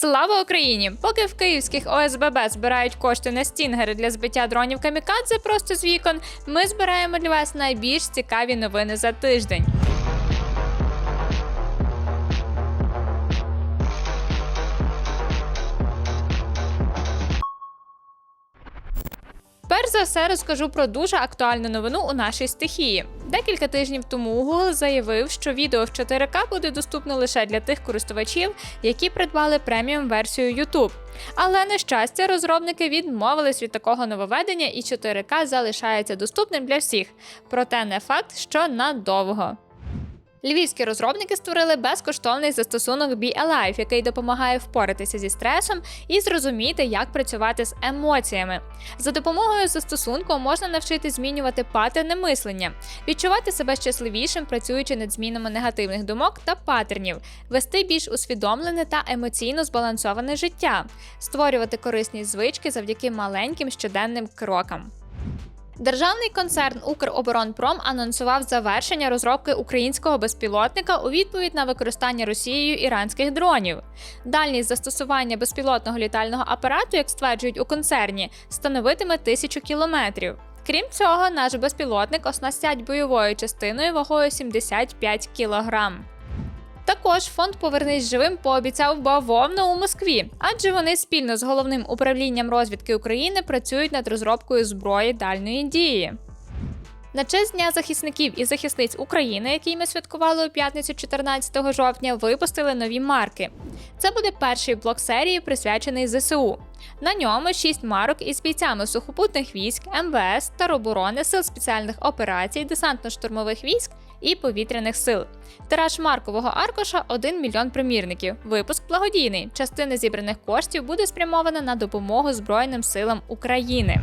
Слава Україні! Поки в київських ОСББ збирають кошти на стінгери для збиття дронів камікадзе просто з вікон, ми збираємо для вас найбільш цікаві новини за тиждень. Перш за все розкажу про дуже актуальну новину у нашій стихії. Декілька тижнів тому Google заявив, що відео в 4К буде доступно лише для тих користувачів, які придбали преміум версію YouTube. Але на щастя, розробники відмовились від такого нововведення, і 4К залишається доступним для всіх. Проте не факт, що надовго. Львівські розробники створили безкоштовний застосунок Be Alive, який допомагає впоратися зі стресом і зрозуміти, як працювати з емоціями. За допомогою застосунку можна навчити змінювати паттерни мислення, відчувати себе щасливішим, працюючи над змінами негативних думок та паттернів, вести більш усвідомлене та емоційно збалансоване життя, створювати корисні звички завдяки маленьким щоденним крокам. Державний концерн Укроборонпром анонсував завершення розробки українського безпілотника у відповідь на використання Росією іранських дронів. Дальність застосування безпілотного літального апарату, як стверджують у концерні, становитиме тисячу кілометрів. Крім цього, наш безпілотник оснастять бойовою частиною вагою 75 кілограм. Також фонд Повернись живим пообіцяв бавовну у Москві, адже вони спільно з головним управлінням розвідки України працюють над розробкою зброї дальної дії. На честь Дня захисників і захисниць України, який ми святкували у п'ятницю 14 жовтня, випустили нові марки. Це буде перший блок серії, присвячений ЗСУ. На ньому шість марок із бійцями сухопутних військ, МВС, тероборони, сил спеціальних операцій, десантно-штурмових військ і повітряних сил. Тираж маркового аркуша 1 мільйон примірників. Випуск благодійний. Частина зібраних коштів буде спрямована на допомогу Збройним силам України.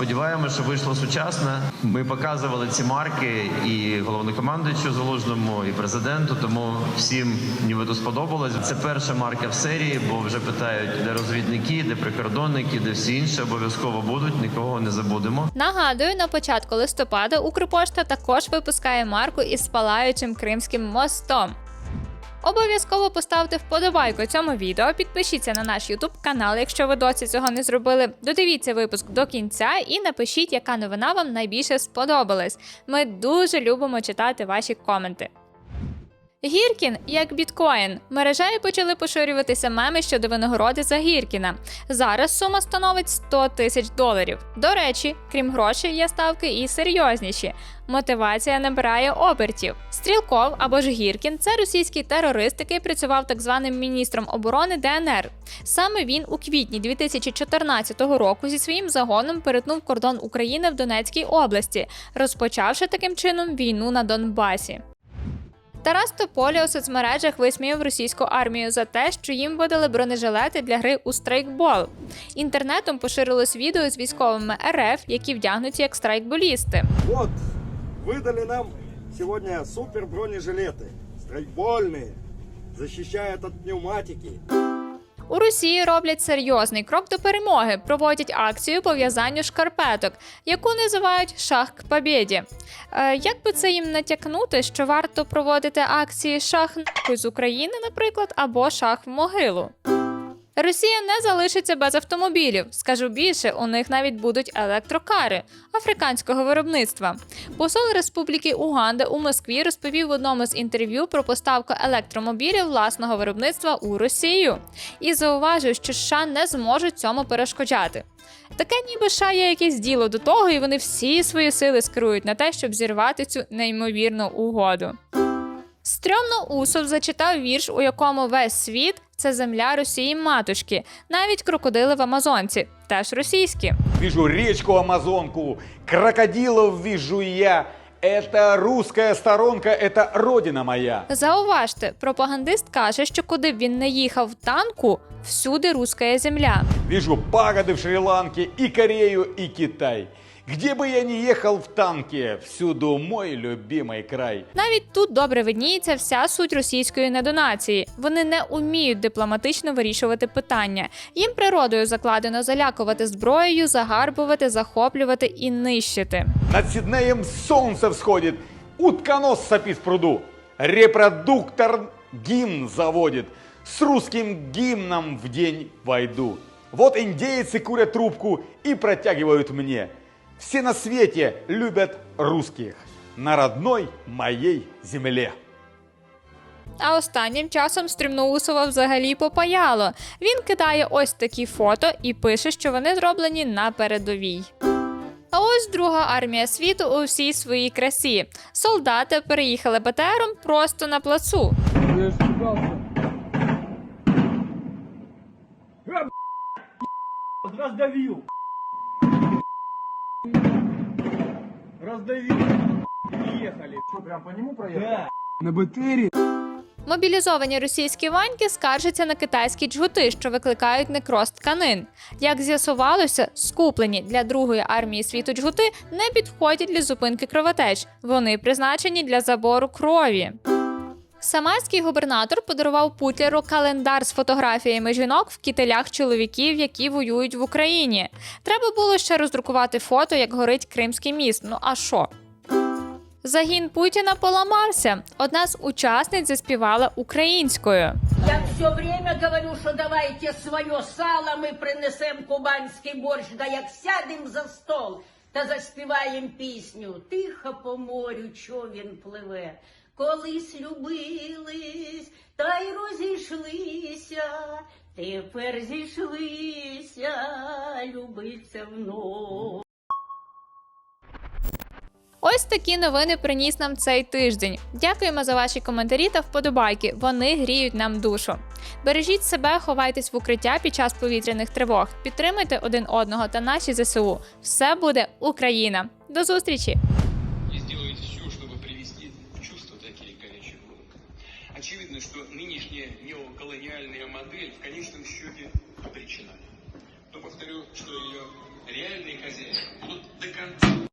Сподіваємося, що вийшло сучасне. Ми показували ці марки і головнокомандуючу залужному, і президенту. Тому всім нібито сподобалось. Це перша марка в серії, бо вже питають, де розвідники, де прикордонники, де всі інші обов'язково будуть. Нікого не забудемо. Нагадую, на початку листопада Укрпошта також випускає марку із спалаючим Кримським мостом. Обов'язково поставте вподобайку цьому відео, підпишіться на наш YouTube канал, якщо ви досі цього не зробили. Додивіться випуск до кінця і напишіть, яка новина вам найбільше сподобалась. Ми дуже любимо читати ваші коменти. Гіркін як біткоін. Мережею почали поширюватися меми щодо винагороди за Гіркіна. Зараз сума становить 100 тисяч доларів. До речі, крім грошей, є ставки і серйозніші. Мотивація набирає обертів. Стрілков або ж Гіркін це російський терорист, який працював так званим міністром оборони ДНР. Саме він у квітні 2014 року зі своїм загоном перетнув кордон України в Донецькій області, розпочавши таким чином війну на Донбасі. Тарас Тополя у соцмережах висміяв російську армію за те, що їм видали бронежилети для гри у страйкбол. Інтернетом поширилось відео з військовими РФ, які вдягнуті як страйкболісти. Вот, выдали нам сегодня супер бронежилеты, страйкбольные, защищают от пневматики. У Росії роблять серйозний крок до перемоги, проводять акцію по в'язанню шкарпеток, яку називають шах к побєді. Е, як би це їм натякнути, що варто проводити акції шах з України, наприклад, або шах в могилу? Росія не залишиться без автомобілів. Скажу більше, у них навіть будуть електрокари африканського виробництва. Посол Республіки Уганда у Москві розповів в одному з інтерв'ю про поставку електромобілів власного виробництва у Росію і зауважив, що США не зможуть цьому перешкоджати. Таке ніби США є якесь діло до того, і вони всі свої сили скерують на те, щоб зірвати цю неймовірну угоду. Стрьомно Усов зачитав вірш, у якому весь світ це земля Росії матушки, навіть крокодили в Амазонці, теж російські. Вижу речку Амазонку, крокодилов вижу я. Это русская сторонка, это родина моя. Зауважте, пропагандист каже, що куди б він не їхав в танку, всюди руська земля. Вижу пагоды в Шри-Ланке и Корею, и Китай. Где бы я ни ехал в танке, всюду мой любимый край. Навіть тут добре видніється вся суть російської недонації. Вони не уміють дипломатично вирішувати питання. Їм природою закладено залякувати зброєю, загарбувати, захоплювати і нищити. Над Сиднеем солнце всходит, утконос сопит в пруду. Репродуктор гимн заводит. С русским гимном в день войду. Вот индейцы курят трубку и протягивают мне. все на свете любят русских на родной моей земле. А останнім часом Стрімноусова взагалі попаяло. Він кидає ось такі фото і пише, що вони зроблені на передовій. А ось друга армія світу у всій своїй красі. Солдати переїхали БТРом просто на плацу. Я испугался. Раздавил. Раздавил. Ехали. Что, прям по нему проехали? Да. На БТРе? Мобілізовані російські ваньки скаржаться на китайські джгути, що викликають некроз тканин. Як з'ясувалося, скуплені для другої армії світу джгути не підходять для зупинки кровотеч. Вони призначені для забору крові. Самарський губернатор подарував Путлеру календар з фотографіями жінок в кітелях чоловіків, які воюють в Україні. Треба було ще роздрукувати фото, як горить Кримський міст. Ну а що? Загін Путіна поламався. Одна з учасниць заспівала українською. Я все время говорю, що давайте своє сало ми принесем кубанський борщ, да як сядем за стол та заспіваємо пісню. Тихо по морю човін пливе. Колись любились, та й розійшлися, тепер зійшлися, любиться вновь. Ось такі новини приніс нам цей тиждень. Дякуємо за ваші коментарі та вподобайки. Вони гріють нам душу. Бережіть себе, ховайтесь в укриття під час повітряних тривог. Підтримуйте один одного та наші ЗСУ. Все буде Україна. До зустрічі! и что нынешняя неоколониальная модель в конечном счете обречена. То повторю, что ее реальные хозяева будут до конца...